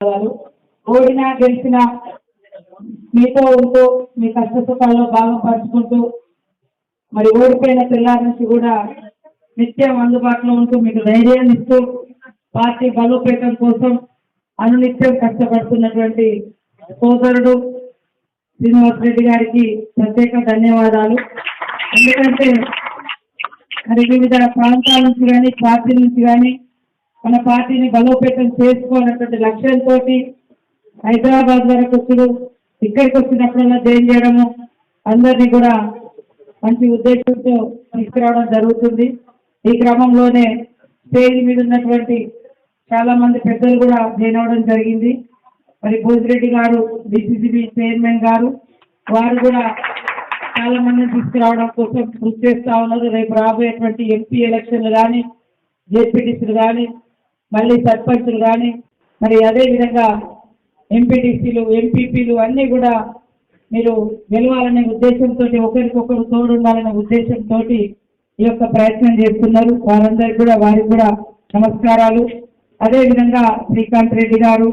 గారు ఓడినా గెలిచినా మీతో ఉంటూ మీ కష్ట సుఖాల్లో భాగం పంచుకుంటూ మరి ఓడిపోయిన పిల్లల నుంచి కూడా నిత్యం అందుబాటులో ఉంటూ మీకు ధైర్యాన్ని ఇస్తూ పార్టీ బలోపేతం కోసం అనునిత్యం కష్టపడుతున్నటువంటి సోదరుడు శ్రీనివాస్ రెడ్డి గారికి ప్రత్యేక ధన్యవాదాలు. ఎందుకంటే మరి వివిధ ప్రాంతాల నుంచి కానీ పార్టీ నుంచి కానీ మన పార్టీని బలోపేతం చేసుకోవాలన్నటువంటి లక్ష్యంతో హైదరాబాద్ వరకు వచ్చుడు ఇక్కడికి వచ్చినప్పుడల్లా జైన్ చేయడము అందరినీ కూడా మంచి ఉద్దేశంతో తీసుకురావడం జరుగుతుంది. ఈ క్రమంలోనే స్టేజ్ మీద ఉన్నటువంటి చాలా మంది పెద్దలు కూడా జైన్ అవడం జరిగింది. మరి భోజిరెడ్డి గారు డిసిసిబి చైర్మన్ గారు వారు కూడా చాలా మందిని తీసుకురావడం కోసం కృషి చేస్తా ఉన్నారు. రేపు రాబోయేటువంటి ఎంపీ ఎలక్షన్లు కానీ జెడ్పీటీసీలు కానీ మళ్ళీ సర్పంచులు కానీ మరి అదే విధంగా ఎంపీటీసీలు ఎంపీపీలు అన్నీ కూడా మీరు గెలవాలనే ఉద్దేశంతో ఒకరికొకరు తోడుండాలనే ఉద్దేశంతో ఈ యొక్క ప్రయత్నం చేస్తున్నారు. వారందరికీ కూడా వారికి కూడా నమస్కారాలు. అదే విధంగా శ్రీకాంత్ రెడ్డి గారు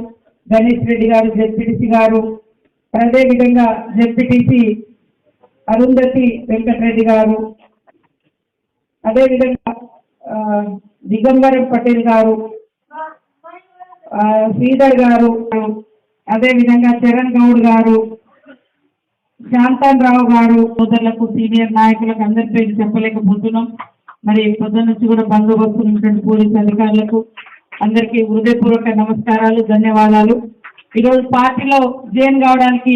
గణేష్ రెడ్డి గారు జెడ్పీటీసీ గారు అదేవిధంగా జెడ్పీటీసీ అరుంధతి వెంకటరెడ్డి గారు అదేవిధంగా దిగంబరం పటేల్ గారు శ్రీధర్ గారు అదే విధంగా చరణ్ గౌడ్ గారు శాంతారావు గారు సోదరులకు సీనియర్ నాయకులకు అందరి పేరు చెప్పలేకపోతున్నాం. మరి పొద్దున్న నుంచి కూడా బందోబస్తు ఉన్నటువంటి పోలీస్ అధికారులకు అందరికీ హృదయపూర్వక నమస్కారాలు ధన్యవాదాలు. ఈరోజు పార్టీలో జైన్ కావడానికి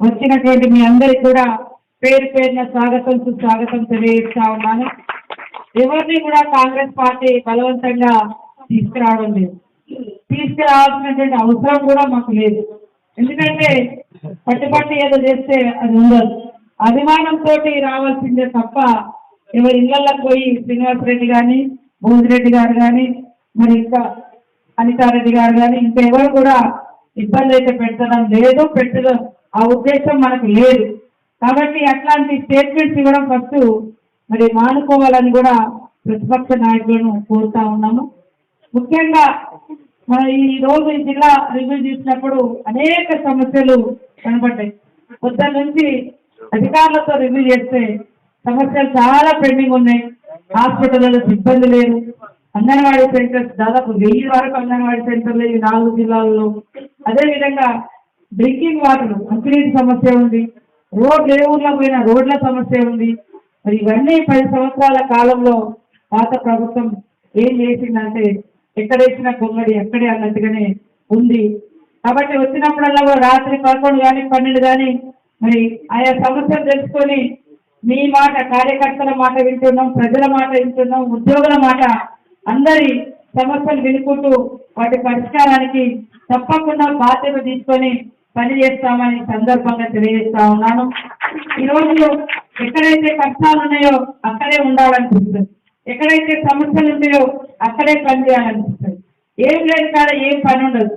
వచ్చినటువంటి మీ అందరికి కూడా పేరు పేరున స్వాగతం సుస్వాగతం తెలియజేస్తా ఉన్నాను. ఎవరిని కూడా కాంగ్రెస్ పార్టీ బలవంతంగా తీసుకురావడం లేదు. తీసుకురావాల్సినటువంటి అవసరం కూడా మాకు లేదు. ఎందుకంటే పట్టుబట్టి ఏదో చేస్తే అది ఉండదు. అభిమానంతో రావాల్సిందే తప్ప ఎవరి ఇళ్ళలోకి పోయి శ్రీనివాస్ రెడ్డి కానీ భోజిరెడ్డి గారు కానీ మరి ఇంకా అనితారెడ్డి గారు కానీ ఇంకా ఎవరు కూడా ఇబ్బంది అయితే పెట్టడం లేదు. పెట్టడం ఆ ఉద్దేశం మనకు లేదు. కాబట్టి అట్లాంటి స్టేట్మెంట్స్ ఇవ్వడం ఫస్ట్ మరి మానుకోవాలని కూడా ప్రతిపక్ష నాయకులను కోరుతా ఉన్నాము. ముఖ్యంగా మన ఈ రోజు ఈ జిల్లా రివ్యూ చేసినప్పుడు అనేక సమస్యలు కనబడ్డాయి. పొద్దున్న నుంచి అధికారులతో రివ్యూ చేస్తే సమస్యలు చాలా పెండింగ్ ఉన్నాయి. హాస్పిటల్లో సిబ్బంది లేరు. అంగన్వాడీ సెంటర్స్ దాదాపు వెయ్యి వరకు అంగన్వాడీ సెంటర్లు ఈ నాలుగు జిల్లాల్లో. అదేవిధంగా డ్రింకింగ్ వాటర్ మంచినీటి సమస్య ఉంది. రోడ్లు ఏ ఊర్లో పోయినా రోడ్ల సమస్య ఉంది. మరి ఇవన్నీ పది సంవత్సరాల కాలంలో పాత ప్రభుత్వం ఏం చేసిందంటే ఎక్కడేసిన గొంగడి ఎక్కడే అన్నట్టుగానే ఉంది. కాబట్టి వచ్చినప్పుడల్లా రాత్రి పదకొండు కానీ పన్నెండు కానీ మరి ఆయా సమస్యలు తెలుసుకొని మీ మాట కార్యకర్తల మాట వింటున్నాం ప్రజల మాట వింటున్నాం ఉద్యోగుల మాట అందరి సమస్యలు వినుకుంటూ వాటి పరిష్కారానికి తప్పకుండా బాధ్యత తీసుకొని పని చేస్తామని సందర్భంగా తెలియజేస్తా ఉన్నాను. ఈ ఎక్కడైతే కష్టాలు ఉన్నాయో అక్కడే ఉండాలనిపిస్తుంది. ఎక్కడైతే సమస్యలు ఉన్నాయో అక్కడే పని చేయాలనిపిస్తుంది. ఏం లేదు కాడ ఏం పని ఉండదు.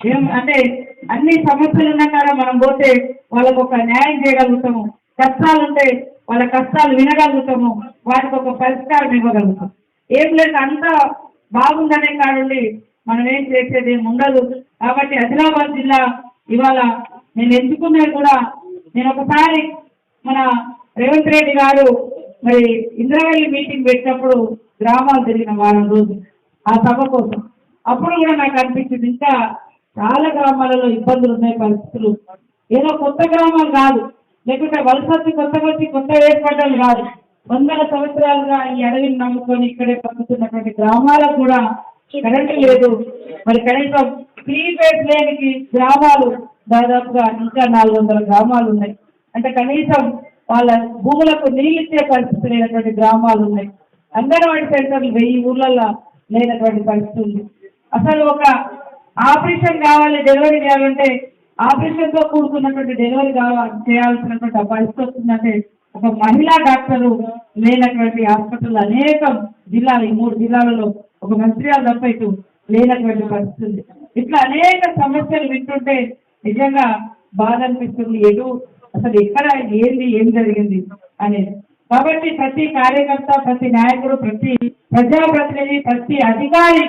ఏం అంటే అన్ని సమస్యలు ఉన్న కాడ మనం పోతే వాళ్ళకు ఒక న్యాయం చేయగలుగుతాము. కష్టాలు ఉంటే వాళ్ళ కష్టాలు వినగలుగుతాము. వాటికి ఒక పరిష్కారం ఇవ్వగలుగుతాం. ఏం లేదు అంతా బాగుందనే కాడుండి మనం ఏం చేసేది ఏం ఉండదు. కాబట్టి ఆదిలాబాద్ జిల్లా ఇవాళ నేను ఎంచుకున్నది కూడా నేను ఒకసారి మన రేవంత్ రెడ్డి గారు మరి ఇంద్రవల్లి మీటింగ్ పెట్టినప్పుడు గ్రామాలు తిరిగిన వారం రోజు ఆ సభ కోసం. అప్పుడు కూడా నాకు అనిపించింది ఇంకా చాలా గ్రామాలలో ఇబ్బందులు ఉన్నాయి పరిస్థితులు ఏదో కొత్త గ్రామాలు కాదు లేకుంటే వలస కొత్త వచ్చి కొత్త ఏర్పడ్డాలు కాదు. వందల సంవత్సరాలుగా ఈ అడవిని నమ్ముకొని ఇక్కడే పంపుతున్నటువంటి గ్రామాలకు కూడా కరెంటు లేదు. మరి కనీసం ప్రీపేడ్ లేని గ్రామాలు దాదాపుగా ఇంకా నాలుగు వందల గ్రామాలు ఉన్నాయి. అంటే కనీసం వాళ్ళ భూములకు నీళ్ళు ఇచ్చే పరిస్థితి లేనటువంటి గ్రామాలు ఉన్నాయి. అంగన్వాడీ సెంటర్లు వెయ్యి ఊర్లలో లేనటువంటి పరిస్థితి ఉంది. అసలు ఒక ఆపరేషన్ కావాలి డెలివరీ చేయాలంటే ఆపరేషన్తో కూడుకున్నటువంటి డెలివరీ కావాలి చేయాల్సినటువంటి ఆ పరిస్థితి వస్తుందంటే ఒక మహిళా డాక్టరు లేనటువంటి హాస్పిటల్ అనేక జిల్లాలు ఈ మూడు జిల్లాలలో ఒక మంచిర్యాల తప్ప ఇటు లేనటువంటి పరిస్థితి ఇట్లా అనేక సమస్యలు వింటుంటే నిజంగా బాధ అనిపిస్తుంది. ఎటు అసలు ఎక్కడ ఏంది ఏం జరిగింది అనేది. కాబట్టి ప్రతి కార్యకర్త ప్రతి నాయకుడు ప్రతి ప్రజాప్రతినిధి ప్రతి అధికారి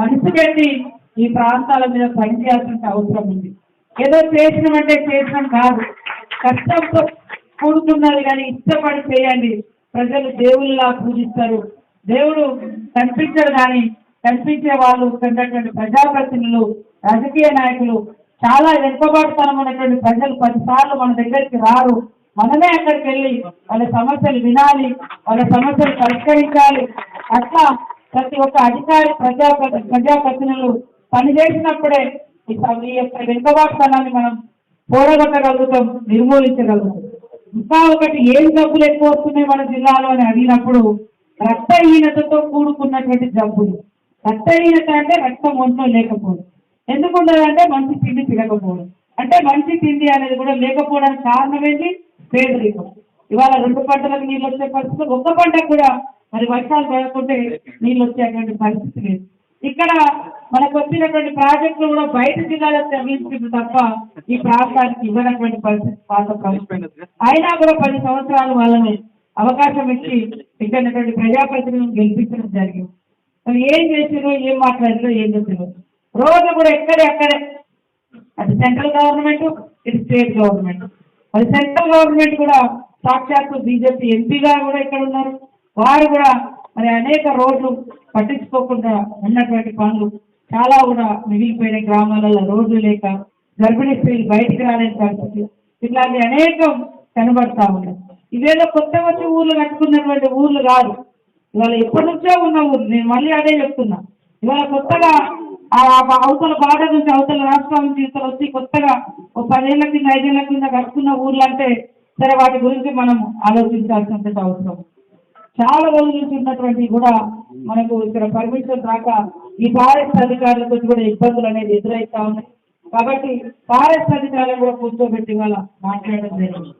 మనసు పెట్టి ఈ ప్రాంతాల మీద పనిచేయాల్సిన అవసరం ఉంది. ఏదో చేసినామంటే చేసినాం కాదు. కష్టంతో కూడుకున్నది కానీ ఇష్టపడి చేయండి. ప్రజలు దేవుళ్ళలా పూజిస్తారు. దేవుడు కనిపించరు కానీ కనిపించే వాళ్ళు ఉన్నటువంటి ప్రజాప్రతినిధులు రాజకీయ నాయకులు చాలా వెనుకబాటుతనం ఉన్నటువంటి ప్రజలు పదిసార్లు మన దగ్గరికి రారు. మనమే అక్కడికి వెళ్ళి వాళ్ళ సమస్యలు వినాలి వాళ్ళ సమస్యలు పరిష్కరించాలి. అట్లా ప్రతి ఒక్క అధికారి ప్రజా ప్రజాప్రతినిధులు పనిచేసినప్పుడే ఈ ఈ యొక్క వెనుకబాటుతనాన్ని మనం పోడగొట్టగలుగుతాం నిర్మూలించగలుగుతాం. ఇంకా ఒకటి ఏం జబ్బులు ఎక్కువ వస్తున్నాయి మన జిల్లాలో అని అడిగినప్పుడు రక్తహీనతతో కూడుకున్నటువంటి జబ్బులు. రక్తహీనత అంటే రక్తం ఒంట్లో లేకపోవడం. ఎందుకు ఉండదంటే మంచి తిండి తినకపోవడం. అంటే మంచి తిండి అనేది కూడా లేకపోవడానికి కారణం ఏంటి? పేదరికం. ఇవాళ రెండు పంటలకు నీళ్ళు వచ్చే పరిస్థితి ఒక్క పంటకు కూడా మరి వర్షాలు పడకుంటే నీళ్ళు వచ్చేటువంటి పరిస్థితి లేదు. ఇక్కడ మనకు వచ్చినటువంటి ప్రాజెక్టులు కూడా బయట జిల్లాలకు తరలించింది తప్ప ఈ ప్రాంతానికి ఇవ్వనటువంటి పరిస్థితి పాత ప్రభుత్వం అయినా కూడా పది సంవత్సరాలు వాళ్ళని అవకాశం ఇచ్చి ఇక్కడ ప్రజాప్రతినిధులను గెలిపించడం జరిగింది. మరి ఏం చేసినో ఏం మాట్లాడినో ఏం చేసిరో రోజు కూడా ఎక్కడే అక్కడే. అది సెంట్రల్ గవర్నమెంట్ ఇది స్టేట్ గవర్నమెంట్ అది సెంట్రల్ గవర్నమెంట్ కూడా సాక్షాత్తు బీజేపీ ఎంపీగా కూడా ఇక్కడ ఉన్నారు. వారు కూడా మరి అనేక రోడ్లు పట్టించుకోకుండా ఉన్నటువంటి పనులు చాలా కూడా మిగిలిపోయిన గ్రామాలలో రోడ్లు లేక గర్భిణీ స్త్రీలు బయటికి రాలేని పరిస్థితి. ఇట్లాంటి అనేకం కనబడతా ఉన్నాయి ఇవేదో కొత్త వచ్చి ఊర్లు కట్టుకున్నటువంటి ఊర్లు కాదు. ఇవాళ ఎప్పటి నుంచో ఉన్న ఊరు నేను మళ్ళీ అదే చెప్తున్నా. ఇవాళ కొత్తగా అవతల బార్డర్ నుంచి అవతల రాష్ట్రాల నుంచి ఇతర వచ్చి కొత్తగా ఒక పదేళ్ళ కింద ఐదేళ్ళ కింద కట్టుకున్న ఊర్లు అంటే సరే వాటి గురించి మనం ఆలోచించాల్సినటువంటి అవసరం. చాలా రోజుల నుంచి ఉన్నటువంటి కూడా మనకు ఇక్కడ పర్మిషన్ రాక ఈ ఫారెస్ట్ అధికారులకు కూడా ఇబ్బందులు అనేది ఎదురవుతా ఉన్నాయి. కాబట్టి ఫారెస్ట్ అధికారులు కూడా కూర్చోబెట్టి వాళ్ళ మాట్లాడడం జరిగింది.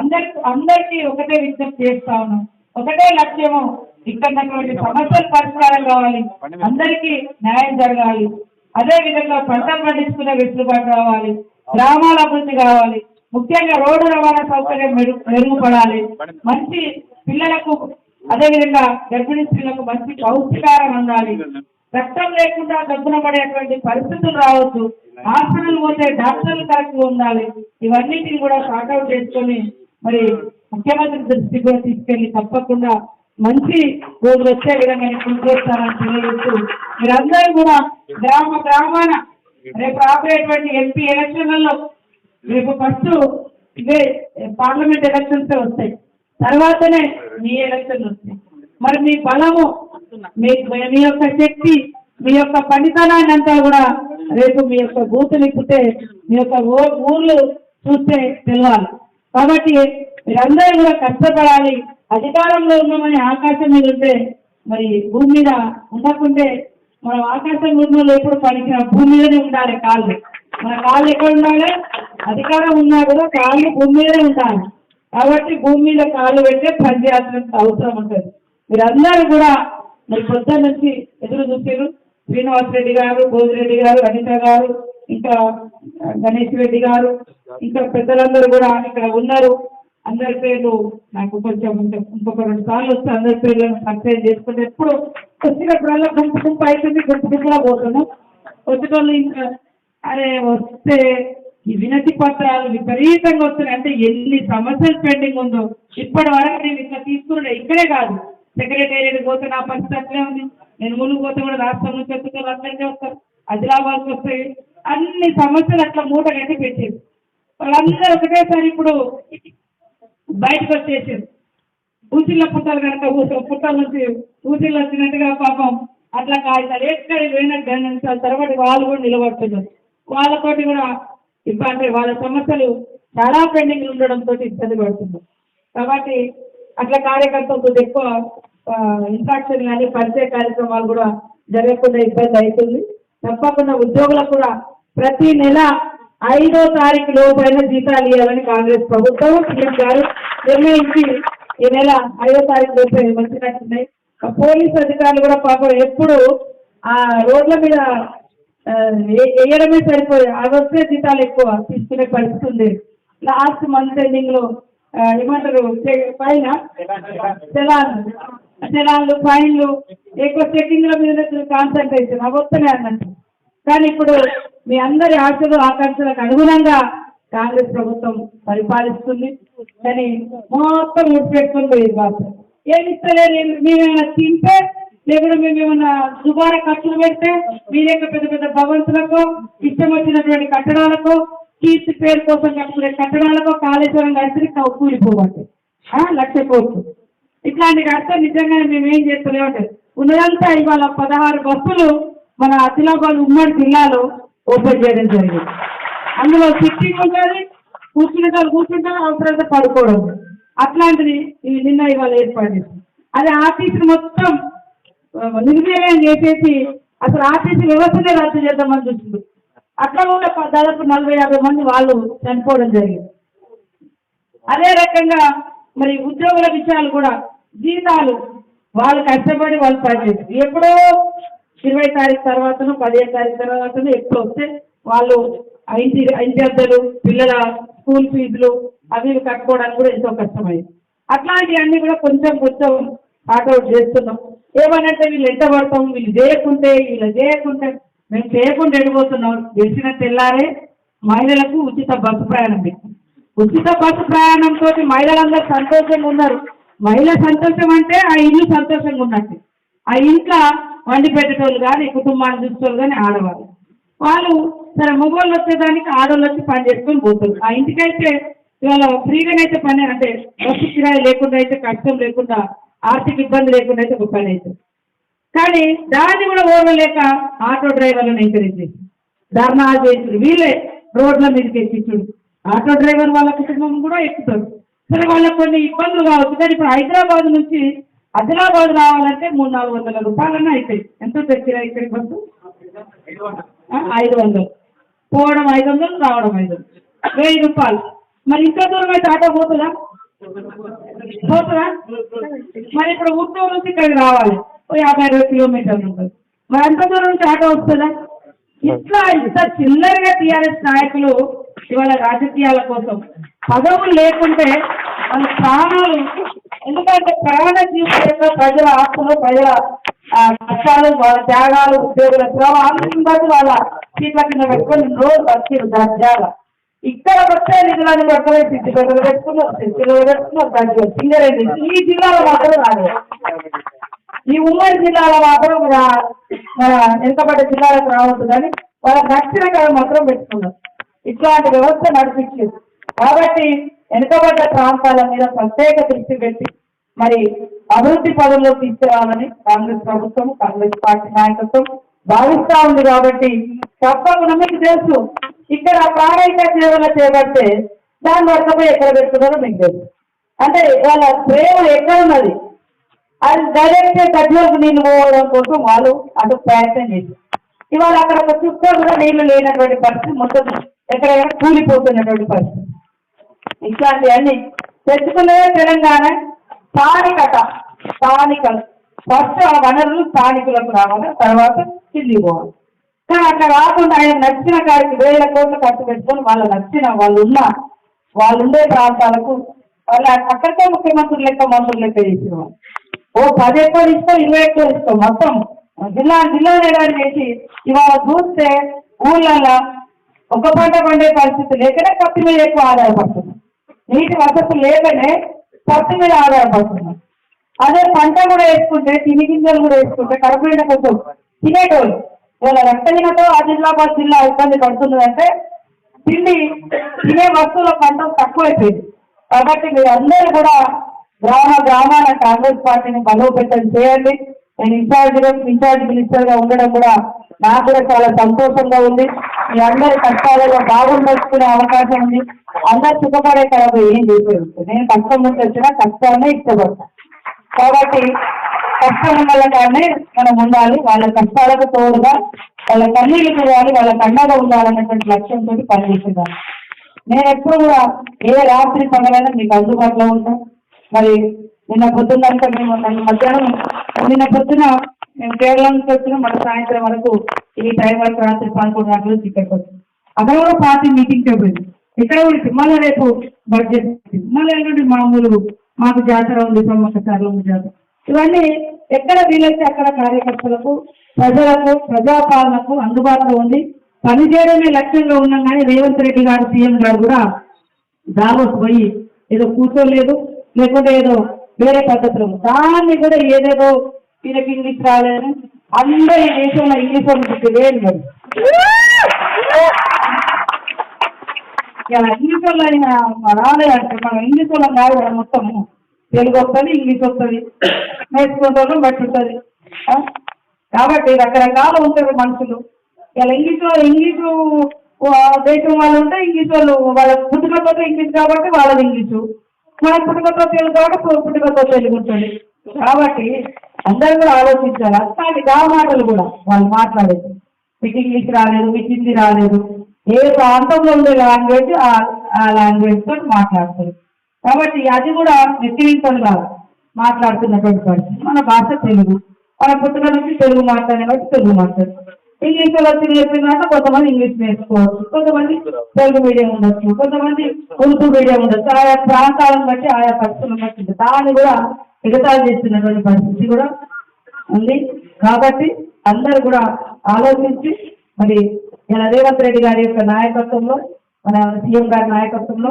అందరి అందరికీ ఒకటే విజ్ఞప్తి చేస్తా ఉన్నాం. ఒకటే లక్ష్యము ఇక్కడ సమస్యలు పరిష్కారం కావాలి. అందరికీ న్యాయం జరగాలి. అదే విధంగా పంటలు పండించుకునే వెసులుబాటు రావాలి. గ్రామాల అభివృద్ధి కావాలి. ముఖ్యంగా రోడ్డు రవాణా సౌకర్యం మెరుగు మెరుగుపడాలి. మంచి పిల్లలకు అదే విధంగా గర్భిణీ స్త్రీలకు మంచి పౌష్టికారం అందాలి. రక్తం లేకుండా డబ్బున పడేటువంటి పరిస్థితులు రావచ్చు హాస్పిటల్ పోతే డాక్టర్లు కరెక్ట్ ఉండాలి. ఇవన్నిటిని కూడా సార్ట్అవుట్ చేసుకొని మరి ముఖ్యమంత్రి దృష్టికి కూడా తీసుకెళ్ళి తప్పకుండా మంచి రోజులు వచ్చే విధంగా నేను కృషి చేస్తానని తెలియజేస్తూ మీరందరూ కూడా గ్రామ గ్రామాన రేపు రాబోయేటువంటి ఎంపీ ఎలక్షన్లలో రేపు ఫస్ట్ ఇదే పార్లమెంట్ ఎలక్షన్స్ వస్తాయి. తర్వాతనే మీ ఎలక్షన్లు వస్తాయి. మరి మీ బలము మీ మీ యొక్క శక్తి మీ యొక్క పనితనాన్ని అంతా కూడా రేపు మీ యొక్క బూతులు నిప్పితే మీ యొక్క ఊర్లు చూస్తే తెలవాలి. కాబట్టి మీరందరూ కూడా కష్టపడాలి అధికారంలో ఉన్నామని ఆకాశం మీద ఉంటే మరి భూమి మీద ఉండకుంటే మనం ఆకాశం ఉన్న ఎప్పుడు పడిచిన భూమి మీదనే ఉండాలి కాళ్ళు. మన కాళ్ళు ఎక్కడ ఉండాలి? అధికారం ఉన్నా కూడా కాళ్ళు భూమి మీదనే ఉండాలి. కాబట్టి భూమి మీద కాళ్ళు పెట్టే పని అవసరం ఉంటుంది. మీరందరూ కూడా మరి పొద్దున్న నుంచి ఎదురు చూసారు శ్రీనివాస్ రెడ్డి గారు భోజిరెడ్డి గారు అనిత గారు ఇంకా గణేష్ రెడ్డి గారు ఇంకా పెద్దలందరూ కూడా ఇక్కడ ఉన్నారు. అందరి పేర్లు నాకు కొంచెం ఇంకొక రెండు సార్లు వస్తే అందరి పేర్లు సబ్స్క్రైబ్ చేసుకుంటే ఎప్పుడు వచ్చినప్పుడల్లా గుంపు గుంపు అవుతుంది గుంపు గుంపులా పోతున్నాం వచ్చిన ఇంకా అరే వస్తే ఈ వినతి పత్రాలు విపరీతంగా వస్తున్నాయి. అంటే ఎన్ని సమస్యలు పెండింగ్ ఉందో. ఇప్పటి వరకు నేను ఇట్లా తీసుకున్నాడు ఇక్కడే కాదు. సెక్రటేరియట్ పోతే నా పరిస్థితి అట్లే ఉంది. నేను ములుగు పోతే కూడా రాష్ట్రం నుంచి వస్తే అట్లనే వస్తారు. ఆదిలాబాద్కి వస్తాయి అన్ని సమస్యలు అట్లా మూట కట్టి పెట్టేది. వాళ్ళందరూ ఒకటేసారి ఇప్పుడు బయటకు వచ్చేసారు ఊసిళ్ళ పుట్టాలు కనుక ఊసి పుట్టాల నుంచి ఊసిళ్ళు వచ్చినట్టుగా పాపం అట్లా కాగితాలు ఎక్కడ పోయినట్టు రెండు నిమిషాల తర్వాత వాళ్ళు కూడా నిలబడుతున్నారు. వాళ్ళతోటి కూడా ఇబ్బంది వాళ్ళ సమస్యలు చాలా పెండింగ్లు ఉండడంతో ఇబ్బంది పడుతున్నారు. కాబట్టి అట్లా కార్యకర్తలకు ఎక్కువ ఇన్ఫాక్షన్ కానీ పరిచయ కార్యక్రమాలు కూడా జరగకుండా ఇబ్బంది అవుతుంది. తప్పకుండా ఉద్యోగులకు కూడా ప్రతి నెల ఐదో తారీఖు లోపైన జీతాలు ఇవ్వాలని కాంగ్రెస్ ప్రభుత్వం సీఎం గారు నిర్ణయించి ఈ నెల ఐదో తారీఖు లోపు వచ్చినట్టున్నాయి పోలీస్ అధికారులు కూడా పాపం ఎప్పుడు ఆ రోడ్ల మీద వేయడమే సరిపోయి అది వస్తే జీతాలు ఎక్కువ తీసుకునే పరిస్థితి ఉంది. లాస్ట్ మంత్ ఎండింగ్లో ఏమంటారు పైన చలాన్. చలాన్లు ఫైన్లు ఎక్కువ చెక్కింగ్ల మీద కాన్సన్ట్రేషన్. అవి వస్తున్నాయి అన్నట్టు. కానీ ఇప్పుడు మీ అందరి ఆశలు ఆకాంక్షలకు అనుగుణంగా కాంగ్రెస్ ప్రభుత్వం పరిపాలిస్తుంది. కానీ మొత్తం ఊడిపెట్టుకొని పోయింది బాబు. ఏమి ఇస్తలేదు మేమేమైనా తింటే లేకుండా మేము ఏమైనా దుబారా ఖర్చులు పెడితే మీ యొక్క పెద్ద పెద్ద భవంతులకు ఇష్టం వచ్చినటువంటి కట్టడాలకు కీర్తి పేరు కోసం కట్టుకునే కట్టడాలకు కాళేశ్వరం కడితే కూలిపోవాలి లక్ష కోట్లు. ఇట్లాంటి కడితే నిజంగానే మేము ఏం చేస్తలేమంటే ఉన్నదంతా ఇవాళ పదహారు బస్సులు మన ఆదిలాబాద్ ఉమ్మడి జిల్లాలో ఓపెన్ చేయడం జరిగింది. అందులో సిట్టింగ్ ఉంటుంది వాళ్ళు కూర్చుంటారు అవసరంతో పడుకోవడం. అట్లాంటిది ఈ నిన్న ఇవాళ ఏర్పాటు చేసింది అది ఆఫీసు మొత్తం నిర్వీర్యం చేసేసి అసలు ఆఫీసు వ్యవస్థనే రద్దు చేద్దామని చూసింది. అట్లా కూడా దాదాపు నలభై యాభై మంది వాళ్ళు చనిపోవడం జరిగింది. అదే రకంగా మరి ఉద్యోగుల విషయాలు కూడా జీతాలు వాళ్ళు కష్టపడి వాళ్ళు పనిచేస్తారు ఎప్పుడో ఇరవై తారీఖు తర్వాత పదిహేను తారీఖు తర్వాతను ఎప్పుడు వస్తే వాళ్ళు ఆ ఇంటి ఇంటి అద్దెలు పిల్లల స్కూల్ ఫీజులు అవి ఇవి కట్టుకోవడానికి కూడా ఎంతో కష్టమైంది. అట్లాంటివన్నీ కూడా కొంచెం కొంచెం అవుట్ చేస్తున్నాం. ఏమనంటే వీళ్ళు ఎంత పడతాం వీళ్ళు చేయకుంటే వీళ్ళు చేయకుంటే మేము చేయకుండా వెళ్ళిపోతున్నాం గెలిచిన తెల్లారే మహిళలకు ఉచిత బస్సు ప్రయాణం ఉచిత బస్సు ప్రయాణంతో మహిళలందరూ సంతోషంగా ఉన్నారు. మహిళ సంతోషం అంటే ఆ ఇల్లు సంతోషంగా ఉన్నట్టు. ఆ ఇంట్లో వండి పెట్టేటోళ్ళు కానీ కుటుంబాన్ని చూసేటోళ్ళు కానీ ఆడవాళ్ళు. వాళ్ళు సరే మగవాళ్ళు వచ్చేదానికి ఆడవాళ్ళు వచ్చి పని చేసుకొని పోతారు ఆ ఇంటికైతే ఇవాళ ఫ్రీగానైతే పని అంటే బస్సు కిరాయి లేకుండా అయితే కష్టం లేకుండా ఆర్థిక ఇబ్బంది లేకుండా అయితే ఒక పని అవుతుంది కానీ దాన్ని కూడా ఓడలేక ఆటో డ్రైవర్లను ఎంకరేజ్ చేసి ధర్నాలు చేసి వీళ్ళే రోడ్ల మీదకి ఎక్కించుడు ఆటో డ్రైవర్ వాళ్ళ కుటుంబం కూడా ఎక్కుతారు. సరే వాళ్ళకి కొన్ని ఇబ్బందులు కావచ్చు. కానీ ఇప్పుడు హైదరాబాద్ నుంచి ఆదిలాబాద్ రావాలంటే మూడు నాలుగు వందల రూపాయలన్నా అవుతాయి ఎంత తెచ్చిరా ఇక్కడికి బస్సు? ఐదు వందలు. పోవడం ఐదు వందలు రావడం ఐదు వందలు. వెయ్యి రూపాయలు. మరి ఇంత దూరం అయితే ఆటో పోతుందా? పోతుందా? మరి ఇప్పుడు గుంటూరు నుంచి ఇక్కడికి రావాలి. ఓ యాభై అరవై కిలోమీటర్లు ఉంటుంది. మరి అంత దూరం నుంచి ఆటో వస్తుందా? ఇట్లా ఇంత చిల్లరగా టీఆర్ఎస్ నాయకులు ఇవాళ రాజకీయాల కోసం పదవులు లేకుంటే వాళ్ళ ప్రాణాలు ఎందుకంటే ప్రాణ జీవితంలో ప్రజల ఆస్తులు ప్రజల ఆ, కష్టాలు వాళ్ళ త్యాగాలు ఉద్యోగుల శ్రమ అందరూ వాళ్ళ సీట్ల కింద పెట్టుకొని రోజు వచ్చారు దర్జాగా ఇక్కడ వచ్చే నిధులను పట్టుకొని సిద్ధిపేటలు పెట్టుకున్నారు సిద్ధిలో పెట్టుకున్నారు దర్జా సింగరేణి ఈ జిల్లాలో మాత్రం రాలేదు. ఈ ఉమ్మడి జిల్లాలో మాత్రం మన వెనుకబడ్డ జిల్లాలకు రావద్దు కానీ వాళ్ళకి నచ్చిన కాడ మాత్రం పెట్టుకున్నారు. ఇట్లాంటి వ్యవస్థ నడిపించింది. కాబట్టి వెనుకబడ్డ ప్రాంతాల మీద ప్రత్యేక దృష్టి పెట్టి మరి అభివృద్ధి పదంలో తీసుకురావాలని కాంగ్రెస్ ప్రభుత్వం కాంగ్రెస్ పార్టీ నాయకత్వం భావిస్తా ఉంది కాబట్టి తప్పకుండా మీకు తెలుసు ఇక్కడ ప్రాణాయిక సేవలు చేపడితే దాని వర్గపై ఎక్కడ పెట్టుకున్నారో మీకు తెలుసు. అంటే వాళ్ళ ప్రేమ ఎక్కడ ఉన్నది? అది డైరెక్ట్ గడ్డలకు నీళ్ళు పోవడం కోసం వాళ్ళు అటు ప్రయత్నం చేశారు. ఇవాళ అక్కడ ఒక చుట్టూ కూడా నీళ్ళు లేనటువంటి పరిస్థితి మొత్తం ఎక్కడైనా కూలిపోతున్నటువంటి పరిస్థితి. ఇట్లాంటివన్నీ తెచ్చుకున్నదే తెలంగాణ స్థానికత స్థానికలు ఫస్ట్ ఆ వనరులు స్థానికులకు రావాలి తర్వాత కింది పోవాలి. కానీ అట్లా కాకుండా ఆయన నచ్చిన కాడికి వేల కోట్లు ఖర్చు పెట్టుకొని వాళ్ళ నచ్చిన వాళ్ళు ఉన్న వాళ్ళు ఉండే ప్రాంతాలకు వాళ్ళ అక్కడికే ముఖ్యమంత్రులు లెక్క మంత్రులు లెక్క చేసిన ఓ పది ఎక్కువ ఇస్తాం ఇరవై ఎక్కువ ఇస్తాం మొత్తం. జిల్లా జిల్లా నేడాన్ని వేసి ఇవాళ చూస్తే ఊళ్ళల్లో ఒక పంట పండే పరిస్థితి లేకనే పత్తి మీద ఎక్కువ ఆదాయపడుతుంది. నీటి వసతి లేకనే పత్తి మీద ఆధారపడుతున్నాం అదే పంట కూడా వేసుకుంటే తిని గింజలు కూడా వేసుకుంటే కడుపు నిండా కొంచెం తినేటోళ్ళు. ఇవాళ రక్తహీనతో ఆదిలాబాద్ జిల్లా ఇబ్బంది పడుతున్నదంటే తిండి తినే వస్తువుల పంట తక్కువైపోయింది. కాబట్టి మీరు అందరూ కూడా గ్రామ గ్రామాల కాంగ్రెస్ పార్టీని బలోపేతం చేయండి. నేను ఇన్ఛార్జ్ ఇన్ఛార్జ్ మినిస్టర్గా ఉండడం కూడా నాకు కూడా చాలా సంతోషంగా ఉంది. మీ అందరి కష్టాలలో బాగుండొచ్చుకునే అవకాశం ఉంది. అందరు సుఖపడే కదా ఏం చేసేది నేను కష్టం నుంచి వచ్చినా కష్టాన్ని ఇష్టపడతాను కాబట్టి కష్టం ఉన్న కానీ మనం ఉండాలి. వాళ్ళ కష్టాలకు తోడుగా వాళ్ళ కన్నీళ్ళు చూడాలి వాళ్ళ కండగా ఉండాలన్నటువంటి లక్ష్యంతో పనిచేసేదాన్ని. నేను ఎప్పుడు కూడా ఏ రాత్రి పనులైనా మీకు అందుబాటులో ఉంటాను మరి నిన్న పొద్దున్నంతా మేము మధ్యాహ్నం నిన్న పొద్దున మేము కేరళ నుంచి వచ్చిన మన సాయంత్రం వరకు ఈ టైం వరకు రాత్రి పదకొండు గంటలు ఇక్కడికి వచ్చింది అక్కడ కూడా పార్టీ మీటింగ్ అయిపోయింది ఇక్కడ కూడా మళ్ళీ రేపు బడ్జెట్ మళ్ళీ ఏంటంటే మామూలు మాకు జాతర ఉంది సమ్మక్క సార్లు ఉంది జాతర. ఇవన్నీ ఎక్కడ వీలైతే అక్కడ కార్యకర్తలకు ప్రజలకు ప్రజాపాలనకు అందుబాటులో ఉంది పనిచేయడమే లక్ష్యంగా ఉన్నాం కానీ రేవంత్ రెడ్డి గారు సీఎం గారు కూడా దావోస్ పోయి ఏదో కూర్చోలేదు. లేకుంటే ఏదో వేరే పద్ధతులు దాన్ని కూడా ఏదేదో వీళ్ళకి ఇంగ్లీష్ రాలేదని అందరి దేశంలో ఇంగ్లీష్ వాళ్ళు పుట్టి లేదు మరి. ఇంగ్లీష్ వాళ్ళు అయినా రాలేదంటే మనం ఇంగ్లీష్ వాళ్ళం కాదు కదా మొత్తము తెలుగు వస్తుంది ఇంగ్లీష్ వస్తుంది నేర్చుకుంటారు బట్టి ఉంటుంది కాబట్టి రకరకాల ఉంటారు మనుషులు. ఇలా ఇంగ్లీష్ వాళ్ళు ఇంగ్లీషు దేశం వాళ్ళు ఉంటే ఇంగ్లీష్ వాళ్ళు వాళ్ళ పుట్టుకపోతే ఇంగ్లీష్ కాబట్టి వాళ్ళది ఇంగ్లీషు. మన పుట్టుకతో తెలుగు పుట్టుకతో తెలుగు ఉంటుంది కాబట్టి అందరూ కూడా ఆలోచించాలి? అట్లాంటి గా మాటలు కూడా వాళ్ళు మాట్లాడేది. మీకు ఇంగ్లీష్ రాలేదు మీకు హిందీ రాలేదు ఏ ప్రాంతంలో ఉండే లాంగ్వేజ్ ఆ లాంగ్వేజ్ తోటి మాట్లాడతారు కాబట్టి అది కూడా వ్యక్తిగతంగా మాట్లాడుతున్నటువంటి పరిస్థితి. మన భాష తెలుగు. మన పుట్టుక నుంచి తెలుగు మాట్లాడే కాబట్టి తెలుగు మాట్లాడు ఇంగ్లీష్లో వచ్చి నేర్పినాక కొంతమంది ఇంగ్లీష్ నేర్చుకోవచ్చు కొంతమంది తెలుగు మీడియం ఉండొచ్చు కొంతమంది ఉర్దూ మీడియం ఉండొచ్చు. ఆయా ప్రాంతాలను బట్టి ఆయా పరిస్థితులను బట్టి దాన్ని కూడా ఎగతాళి చేస్తున్నటువంటి పరిస్థితి కూడా ఉంది. కాబట్టి అందరూ కూడా ఆలోచించి మరి ఇలా రేవంత్ రెడ్డి గారి యొక్క నాయకత్వంలో మన సీఎం గారి నాయకత్వంలో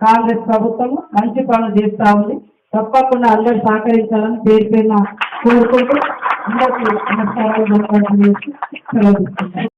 కాంగ్రెస్ ప్రభుత్వం మంచి పనులు చేస్తా ఉంది. తప్పకుండా అందరూ సహకరించాలని పేరు పేరున కోరుకుంటూ అందరికీ నమస్కారాలు ధన్యవాదాలు చేస్తూ సెలవు తీసుకుంటాను.